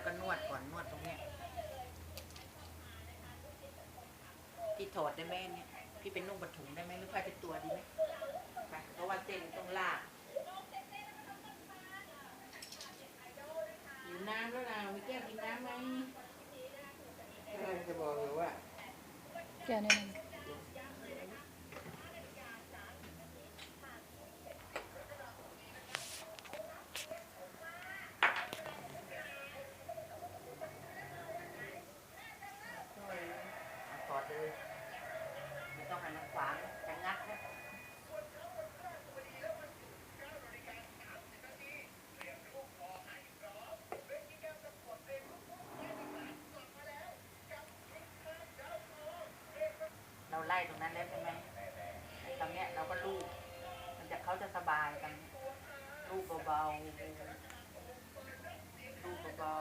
แล้วก็นวดก่อนนวดตรงเนี้ยพี่ถอดได้ไหมเนี่ยพี่เป็นนุ่งปฐุมได้ไหมหรือผ้าเป็นตัวดีไหมไปเพราะว่าเส้นตรองลากหิวน้ำแล้วนะมีแก้วกินน้ำไหมกำลัจะบอกอยู่ว่าแก้วแน่น เลยไม่ต้องให้มันขวางจะงัดนะเราไล่ตรงนั้นแล้วใช่ไหมตรงเนี้ยเราก็ลูบมันจะเขาจะสบายกันลูบเบาๆลูบเบา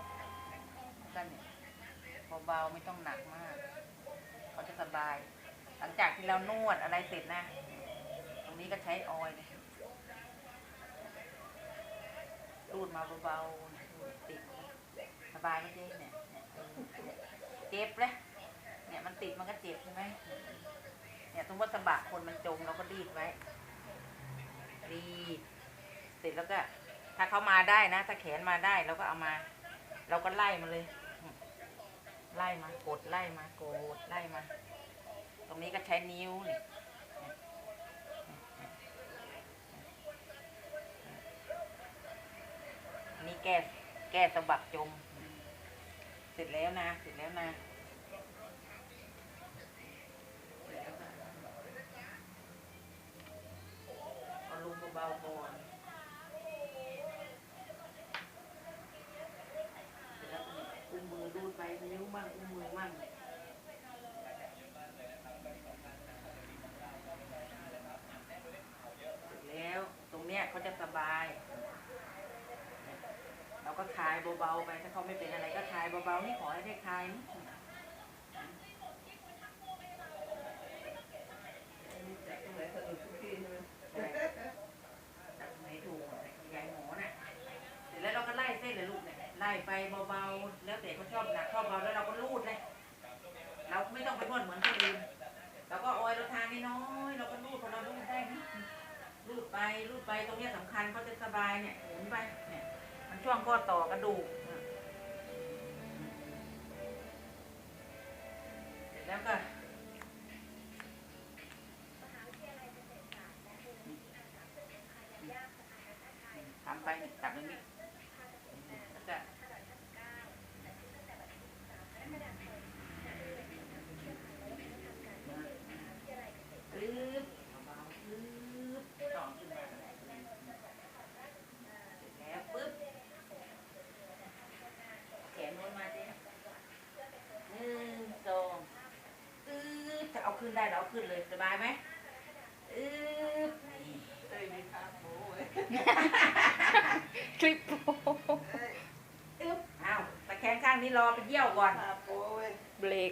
ๆกันเนี่ย เบาๆไม่ต้องหนักมากเขาจะสบาย หลังจากที่เรานวดอะไรเสร็จนะ ตรงนี้ก็ใช้ออยล์รูดมาเบาๆติดสบายไหมเจ๊เนี่ยเนี่ยเจ็บเลยเนี่ยมันติดมันก็เจ็บใช่ไหมเนี่ยสมมติสะบักคนมันจมเราก็รีดไว้รีดเสร็จแล้วก็ ถ้าเขามาได้นะ ถ้าแขนมาได้เราก็เอามา เราก็ไล่มาเลย ไล่มากดไล่มากดไล่มา ตรงนี้ก็ใช้นิ้วนี่นี่แก้แก้สะบักจม เสร็จแล้วนะ เสร็จแล้วนะ เอาลงเบาๆก่อนเสร็จแล้วก็อุ้มมือรูดไปนิ้วมั่งอุ้มมือมั่งเสร็จแล้ว ตรงเนี้ยเขาจะสบาย เราก็คลายเบาๆไป ถ้าเขาไม่เป็นอะไรก็คลายเบาๆนี่ขอให้ได้คลายนิดหนึ่งแต่ตรงไหนสะดุดทุกทีใช่ไหมจับไหนถูกยายหมอน่ะเสร็จแล้วเราก็ไล่เส้นเลยลูกเนี่ยไล่ไปเบาๆ แล้วแต่เขาชอบหนักชอบเบาแล้วเราก็ลูดเลย ตรงเนี้ยสำคัญเขาจะสบายเนี่ยหมุนไปเนี่ย มันช่วงข้อต่อกระดูกอะเสร็จแล้วก็ทำไปจับอย่างนี้แล้วก็ปึ๊บเบาๆปึ๊บต่อขึ้นมาเสร็จแล้วปึ๊บแขนโน้นมาเจ๊หนึ่งสองปึ๊บจะเอา ขึ้นได้เราเอาขึ้นเลยสบายไหมปึ๊บนี่เต้ยมีขาโป้เว้ยทริปอึ๊บอ้าวตะแคงข้างนี้รอไปเยี่ยวก่อนขาโป้เว้ยเบรก